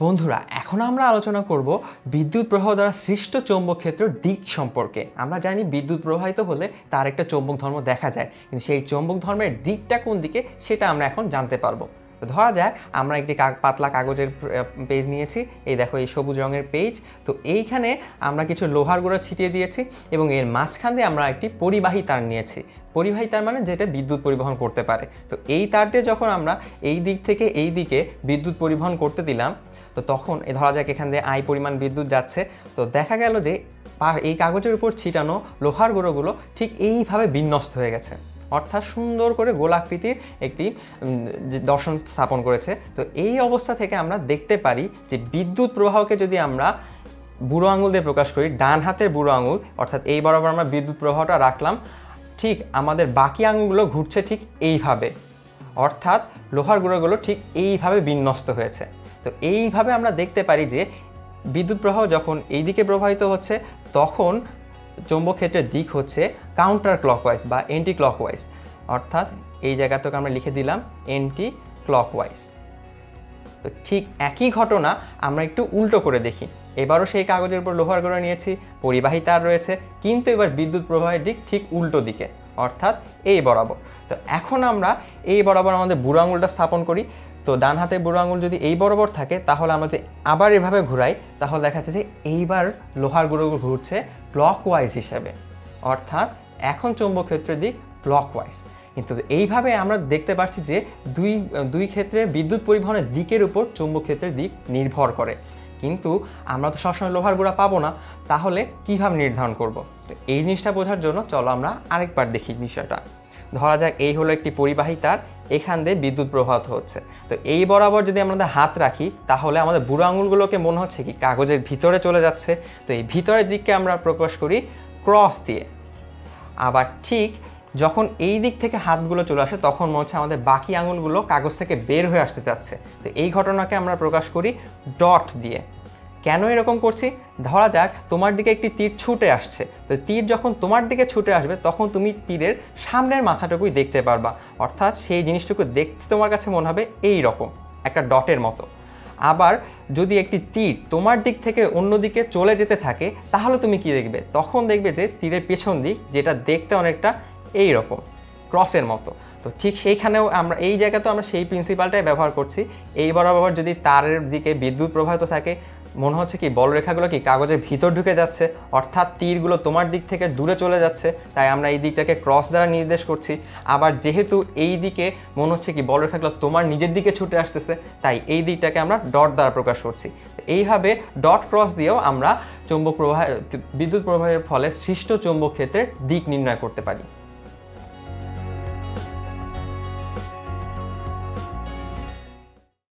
বন্ধুরা, এখন আমরা আলোচনা করব বিদ্যুৎ প্রবাহ দ্বারা সৃষ্ট চৌম্বক ক্ষেত্রের দিক সম্পর্কে। আমরা জানি বিদ্যুৎ প্রবাহিত হলে তার একটা চৌম্বক ধর্ম দেখা যায়, কিন্তু সেই চৌম্বক ধর্মের দিকটা কোন দিকে সেটা আমরা এখন জানতে পারব। তো ধরা যাক, আমরা একটি পাতলা কাগজের পেজ নিয়েছি, এই দেখো এই সবুজ রঙের পেজ। তো এইখানে আমরা কিছু লোহার গুঁড়ো ছিটিয়ে দিয়েছি এবং এর মাঝখান দিয়ে আমরা একটি পরিবাহী তার নিয়েছি। পরিবাহী তার মানে যেটা বিদ্যুৎ পরিবহন করতে পারে। তো এই তার দিয়ে যখন আমরা এই দিক থেকে এই দিকে বিদ্যুৎ পরিবহন করতে দিলাম তো তখন এ ধরা যাক এখান দিয়ে আই পরিমাণ বিদ্যুৎ যাচ্ছে। তো দেখা গেল যে এই কাগজের উপর ছিটানো লোহার গুঁড়োগুলো ঠিক এইভাবে বিন্যস্ত হয়ে গেছে। অর্থাৎ সুন্দর করে গোলাকৃতির একটি দর্শন স্থাপন করেছে। তো এই অবস্থা থেকে আমরা দেখতে পারি যে বিদ্যুৎ প্রবাহকে যদি আমরা বুড়ো আঙুল দিয়ে প্রকাশ করি, ডান হাতের বুড়ো আঙুল, অর্থাৎ এই বরাবর আমরা বিদ্যুৎ প্রবাহটা রাখলাম, ঠিক আমাদের বাকি আঙুলগুলো ঘুরছে ঠিক এইভাবে। অর্থাৎ লোহার গুঁড়োগুলো ঠিক এইভাবে বিন্যস্ত হয়েছে। তো এইভাবে আমরা দেখতে পারি যে বিদ্যুৎ প্রবাহ যখন এই দিকে প্রবাহিত হচ্ছে, তখন চৌম্বক ক্ষেত্রের দিক হচ্ছে কাউন্টার ক্লকওয়াইজ বা এন্টি ক্লকওয়াইজ অর্থাৎ এই জায়গাটাকে আমরা লিখে দিলাম এন্টি ক্লকওয়াইজ তো ঠিক একই ঘটনা আমরা একটু উল্টো করে দেখি। এবারও সেই কাগজের উপর লোহার করে নিয়েছি, পরিবাহী তার রয়েছে, কিন্তু এবার বিদ্যুৎ প্রবাহের দিক ঠিক উল্টো দিকে, অর্থাৎ এই বরাবর। তো এখন আমরা এই বরাবর আমাদের বুড়ো আঙুলটা স্থাপন করি। তো ডান হাতে বুড়ো আঙুল যদি এই বরাবর থাকে, তাহলে আমরা যদি আবার এভাবে ঘুরাই, তাহলে দেখা যাচ্ছে যে এইবার লোহার গুঁড়োগুলো ঘুরছে ক্লক ওয়াইজ হিসেবে। অর্থাৎ এখন চৌম্বক ক্ষেত্রের দিক ক্লক ওয়াইজ কিন্তু এইভাবে আমরা দেখতে পাচ্ছি যে দুই দুই ক্ষেত্রে বিদ্যুৎ পরিবহনের দিকের উপর চৌম্বক ক্ষেত্রের দিক নির্ভর করে। কিন্তু আমরা তো সবসময় লোহার গুঁড়া পাবো না, তাহলে কীভাবে নির্ধারণ করব? তো এই জিনিসটা বোঝার জন্য চলো আমরা আরেকবার দেখি বিষয়টা। ধরা যাক এই হলো একটি পরিবাহী তার এখান দিয়ে বিদ্যুৎ প্রবাহিত হচ্ছে। তো এই বরাবর যদি আমাদের হাত রাখি, তাহলে আমাদের বুড়ো আঙুলগুলোকে মনে হচ্ছে কি কাগজের ভিতরে চলে যাচ্ছে। তো এই ভিতরের দিককে আমরা প্রকাশ করি ক্রস দিয়ে। আবার ঠিক যখন এই দিক থেকে হাতগুলো চলে আসে, তখন মনে হচ্ছে আমাদের বাকি আঙুলগুলো কাগজ থেকে বের হয়ে আসতে চাচ্ছে। তো এই ঘটনাকে আমরা প্রকাশ করি ডট দিয়ে। কেন এরকম করছি? ধরা যাক তোমার দিকে একটি তীর ছুটে আসছে। তো তীর যখন তোমার দিকে ছুটে আসবে, তখন তুমি তীরের সামনের মাথাটুকুই দেখতে পারবা। অর্থাৎ সেই জিনিসটুকু দেখতে তোমার কাছে মনে হবে এই রকম, একটা ডটের মতো। আবার যদি একটি তীর তোমার দিক থেকে অন্য দিকে চলে যেতে থাকে, তাহলে তুমি কি দেখবে? তখন দেখবে যে তীরের পেছন দিক যেটা দেখতে অনেকটা এই রকম, ক্রসের মতো। তো ঠিক সেইখানেও আমরা, এই জায়গাতেও আমরা সেই প্রিন্সিপালটাই ব্যবহার করছি। এই বরাবর যদি তারের দিকে বিদ্যুৎ প্রবাহিত থাকে মনে হচ্ছে কি বলরেখাগুলো কি কাগজের ভিতর ঢুকে যাচ্ছে, অর্থাৎ তীরগুলো তোমার দিক থেকে দূরে চলে যাচ্ছে, তাই আমরা এই দিকটাকে ক্রস দ্বারা নির্দেশ করছি। আবার যেহেতু এই দিকে মনে হচ্ছে কি বলরেখাগুলো তোমার নিজের দিকে ছুটে আসতেছে, তাই এই দিকটাকে আমরা ডট দ্বারা প্রকাশ করছি। এইভাবে ডট ক্রস দিয়েও আমরা চৌম্বক প্রবাহ, বিদ্যুৎ প্রবাহের ফলে সৃষ্ট চৌম্বক ক্ষেত্রের দিক নির্ণয় করতে পারি।